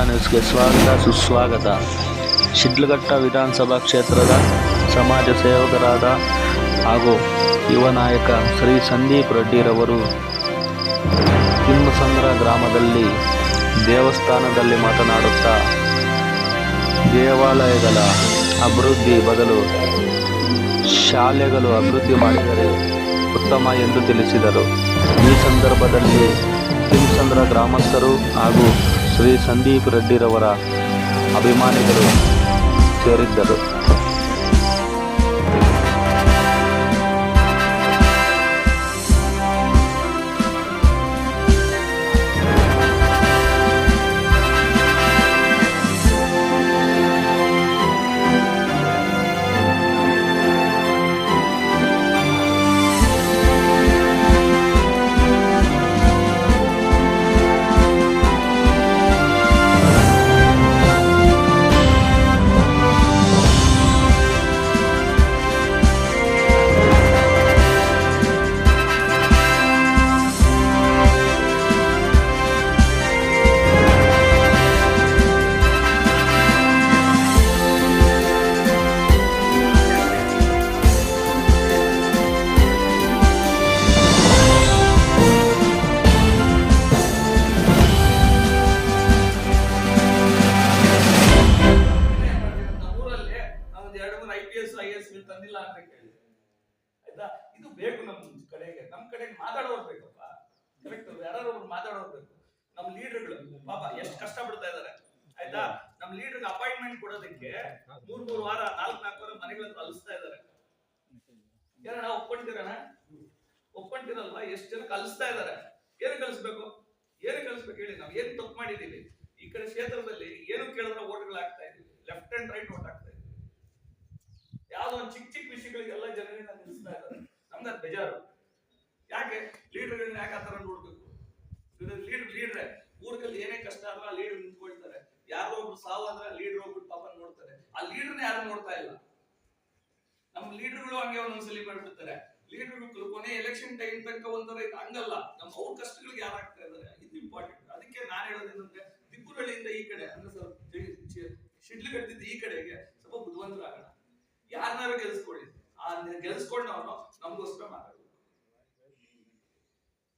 ನ್ಯೂಸ್ಗೆ ಸ್ವಾಗತ, ಸುಸ್ವಾಗತ. ಶಿಡ್ಲಘಟ್ಟ ವಿಧಾನಸಭಾ ಕ್ಷೇತ್ರದ ಸಮಾಜ ಸೇವಕರಾದ ಹಾಗೂ ಯುವ ನಾಯಕ ಶ್ರೀ ಸಂದೀಪ್ ರೆಡ್ಡಿರವರು ತಿಮ್ಮಸಂದ್ರ ಗ್ರಾಮದಲ್ಲಿ ದೇವಸ್ಥಾನದಲ್ಲಿ ಮಾತನಾಡುತ್ತಾ, ದೇವಾಲಯಗಳ ಅಭಿವೃದ್ಧಿ ಬದಲು ಶಾಲೆಗಳು ಅಭಿವೃದ್ಧಿ ಮಾಡಿದರೆ ಉತ್ತಮ ಎಂದು ತಿಳಿಸಿದರು. ಈ ಸಂದರ್ಭದಲ್ಲಿ ತಿಮ್ಸಂದ್ರ ಗ್ರಾಮಸ್ಥರು ಹಾಗೂ ಶ್ರೀ ಸಂದೀಪ್ ರೆಡ್ಡಿರವರ ಅಭಿಮಾನಿಗಳು ಸೇರಿದ್ದರು. ಆಯ್ತಾ ಇದು ಬೇಕು ನಮ್ ಕಡೆಗೆ. ನಮ್ ಕಡೆಗೆ ಮಾತಾಡೋರು ಬೇಕಪ್ಪ. ಕರೆಕ್ಟ್ ಯಾರು ಮಾತಾಡೋರು ಬೇಕು. ನಮ್ ಲೀಡರ್ಗಳು, ಪಾಪ ಎಷ್ಟು ಕಷ್ಟ ಪಡ್ತಾ ಇದಾರೆ. ಆಯ್ತಾ? ನಮ್ ಲೀಡರ್ಗೆ ಅಪಾಯಿಂಟ್ಮೆಂಟ್ ಕೊಡೋದಕ್ಕೆ ಮೂರ್ ಮೂರ್ ವಾರ, ನಾಲ್ಕ್, ನಾಲ್ಕು ವಾರ ಮನೆಗಳನ್ನ ಕಲಿಸ್ತಾ ಇದಾರೆ. ಏನಣ್ಣ ಒಪ್ಕೊಂತೀರಣ್ಣ ಒಪ್ಕೊಂತೀರಲ್ವಾ ಎಷ್ಟು ಜನ ಕಲಿಸ್ತಾ ಇದಾರೆ? ಏನು ಕಲಿಸ್ಬೇಕು? ಏನು ಕಲಿಸ್ಬೇಕು ಹೇಳಿ? ನಾವು ಏನ್ ತಪ್ಪು ಮಾಡಿದೀವಿ? ಈ ಕಡೆ ಕ್ಷೇತ್ರದಲ್ಲಿ ಏನು ಕೇಳಿದ್ರೆ ಓಟ್ಗಳಾಗ್ತಾ ಇದೀವಿ. ಲೆಫ್ಟ್ ಅಂಡ್ ರೈಟ್ ಓಟ್ ಆಗ್ತಾ ಇದೀವಿ. ಯಾವ್ದೋ ಒಂದು ಚಿಕ್ಕ ಚಿಕ್ಕ ವಿಷಯಗಳಿಗೆಲ್ಲ ಜನಗಳನ್ನ ನಿಲ್ಲಿಸ್ತಾ ಅದು ಬೇಜಾರು. ಯಾಕೆ? ಲೀಡರ್ಗಳನ್ನ ಯಾಕೆ ಆ ತರ ನೋಡ್ಬೇಕು? ಲೀಡರ್ ಲೀಡರ್ ಊರ್ಗಲ್ಲಿ ಏನೇ ಕಷ್ಟ ಆದ್ರೂ ಲೀಡರ್ ನಿಂತ್ಕೊಳ್ತಾರೆ. ಯಾರೋ ಒಬ್ರು ಸಾವು ಆದ್ರೆ ಲೀಡರ್ ಹೋಗ್ಬಿಟ್ಟು ಪಾಪ ನೋಡ್ತಾರೆ. ಆ ಲೀಡರ್ನ ಯಾರು ನೋಡ್ತಾ ಇಲ್ಲ? ನಮ್ಮ ಲೀಡರ್ಗಳು ಹಂಗೆ ಒಂದೊಂದ್ಸಲಿ ಮಾಡ್ಬಿಡ್ತಾರೆ. ಲೀಡರ್ ಕೊನೆ ಎಲೆಕ್ಷನ್ ಟೈಮ್ ತನಕ ಒಂಥರ ಹಂಗಲ್ಲ. ನಮ್ಮ ಅವ್ರ ಕಷ್ಟಗಳಿಗೆ ಯಾರು ಆಗ್ತಾ ಇದಾರೆ? ಇದು ಇಂಪಾರ್ಟೆಂಟ್ ಅದಕ್ಕೆ ನಾನು ಹೇಳೋದೇನಂದ್ರೆ ದಿಬ್ಬುರಳ್ಳಿಯಿಂದ ಈ ಕಡೆ, ಅಂದ್ರೆ ಸ್ವಲ್ಪ ಶಿಡ್ಲುಗಟ್ಟಿದ್ದ ಈ ಕಡೆಗೆ ಸ್ವಲ್ಪ ಬುದ್ಧಿವಂತರಾಗೋಣ. ಯಾರನ್ನಾರು ಗೆಲ್ಸ್ಕೊಳ್ಳಿ. ಆ ಗೆಲ್ಸ್ಕೊಂಡವನು ನಮಗೋಸ್ಕರ ಮಾತಾಡೋದು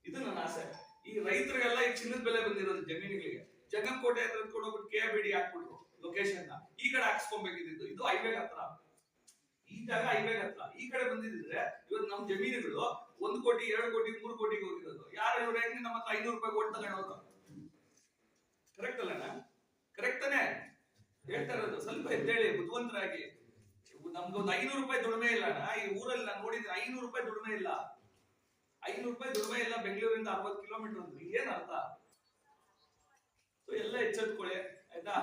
ಇದು ನನ್ನ ಆಸೆ. ಈ ರೈತರಿಗೆಲ್ಲ ಈ ಚಿನ್ನದ ಬೆಲೆ ಬಂದಿರೋದು ಜಮೀನುಗಳಿಗೆ. ಜಂಗಂಕೋಟೆ ಹತ್ರ ಹೋಗ್ಬಿಟ್ಟು ಕೆ ಬಿ ಡಿ ಹಾಕ್ಬಿಟ್ರು ಲೊಕೇಶನ್ ಈ ಕಡೆ ಹಾಕ್ಸ್ಕೊಬೇಕಿದ್ದು ಇದು ಹೈವೇ ಹತ್ರ. ಈ ಜಾಗ ಹೈವೇ ಹತ್ರ. ಈ ಕಡೆ ಬಂದಿದ್ರೆ ಇವತ್ತು ನಮ್ ಜಮೀನುಗಳು ಒಂದ್ ಕೋಟಿ, ಎರಡು ಕೋಟಿ, ಮೂರು ಕೋಟಿಗೆ ಹೋಗಿರೋದು. ಯಾರು ಇವ್ರ ಹೆಂಗ್ ನಮ್ಮ ಹತ್ರ ಐನೂರು ರೂಪಾಯಿ ಕೊಟ್ಟು ತಗೊಂಡೋದು ಕರೆಕ್ಟ್ ಅಲ್ಲಣ್ಣ ಕರೆಕ್ಟ್ ತಾನೇ? ಹೇಳ್ತಾ ಇರೋದು. ಸ್ವಲ್ಪ ಎದ್ದೇಳಿ, ಬುದ್ಧಿವಂತರಾಗಿ. ನಮ್ಗೆ ಒಂದು ಐನೂರು ರೂಪಾಯಿ ದುಡಿಮೆ ಇಲ್ಲ ಈ ಊರಲ್ಲಿ ನಾನು ನೋಡಿದ್ರೆ ಐನೂರು ರೂಪಾಯಿ ದುಡಿಮೆ ಇಲ್ಲ. ಐನೂರು ರೂಪಾಯಿ ದುಡಿಮೆ ಇಲ್ಲ, ಬೆಂಗಳೂರಿಂದ ಅರವತ್ತು ಕಿಲೋಮೀಟರ್ ಅಂದ್ರೆ. ಏನ್ ಅರ್ಥ? ಎಲ್ಲ ಎಚ್ಚೆತ್ಕೊಳ್ಳಿ, ಆಯ್ತಾ?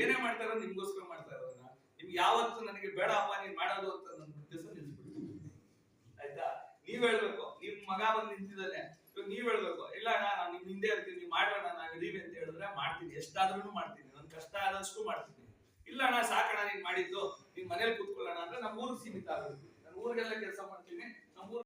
ಏನೇ ಮಾಡ್ತಾ ಇರೋದು ನಿಮ್ಗೋಸ್ಕರ ಮಾಡ್ತಾ ಇರೋದನ್ನ ನಿಮ್ಗೆ ಯಾವತ್ತು ನನಗೆ ಬೇಡ ಅಪ್ಪ ನೀನ್ ಮಾಡೋದು ಅಂತ ನನ್ನ ಉದ್ದೇಶ ನಿಲ್ಸ್ಬಿಡ್ತು ಆಯ್ತಾ? ನೀವ್ ಹೇಳ್ಬೇಕು. ನಿಮ್ ಮಗ ಬಂದು ನಿಂತಿದ್ದಾನೆ. ಇವಾಗ ನೀವ್ ಹೇಳ್ಬೇಕು. ಇಲ್ಲ ಅಣ್ಣ, ನಾನು ನಿಮ್ ಹಿಂದೆ ಇರ್ತೀನಿ, ನೀವು ಮಾಡೋಣ ನಾನು ಇದೀವಿ ಅಂತ ಹೇಳಿದ್ರೆ ಮಾಡ್ತೀನಿ. ಎಷ್ಟಾದ್ರೂ ಮಾಡ್ತೀನಿ. ನನ್ ಕಷ್ಟ ಆದಷ್ಟು ಮಾಡ್ತೀನಿ. ಇಲ್ಲ ಅಣ್ಣ, ಸಾಕಣ್ಣ, ನೀನ್ ಮಾಡಿದ್ದು. ಮನೇಲಿ ಕೂತ್ಕೊಳ್ಳೋಣ ಅಂದ್ರೆ ನಮ್ಮ ಊರಿಗೆ ಸೀಮಿತ ಆಗುತ್ತೆ. ನಾನು ಊರಿಗೆಲ್ಲ ಕೆಲಸ ಮಾಡ್ತೀನಿ.